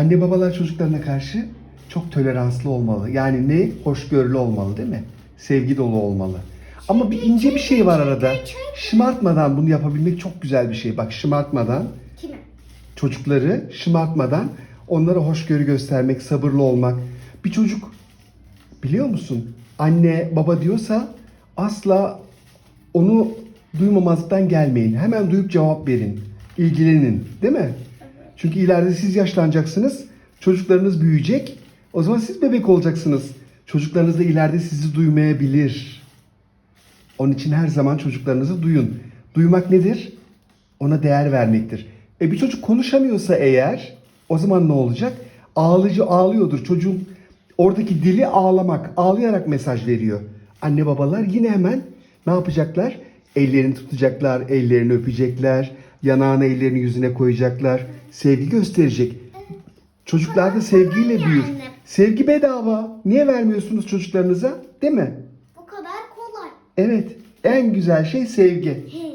Anne babalar çocuklarına karşı çok toleranslı olmalı. Yani ne? Hoşgörülü olmalı değil mi? Sevgi dolu olmalı. Ama bir ince bir şey var arada. Şımartmadan bunu yapabilmek çok güzel bir şey. Bak şımartmadan Kime? çocukları şımartmadan onlara hoşgörü göstermek, sabırlı olmak. Bir çocuk biliyor musun? Anne, baba diyorsa asla onu duymamazlıktan gelmeyin. Hemen duyup cevap verin. İlgilenin, değil mi? Çünkü ileride siz yaşlanacaksınız. Çocuklarınız büyüyecek. O zaman siz bebek olacaksınız. Çocuklarınız da ileride sizi duymayabilir. Onun için her zaman çocuklarınızı duyun. Duymak nedir? Ona değer vermektir. E bir çocuk konuşamıyorsa eğer o zaman ne olacak? Ağlıcı ağlıyordur. Çocuğun oradaki dili ağlamak, ağlayarak mesaj veriyor. Anne babalar yine hemen ne yapacaklar? Ellerini tutacaklar, ellerini öpecekler, yanağını ellerini yüzüne koyacaklar. Sevgi gösterecek. Çocuklar da sevgiyle büyür. Sevgi bedava. Niye vermiyorsunuz çocuklarınıza? Değil mi? Bu kadar kolay. Evet. En güzel şey sevgi. He.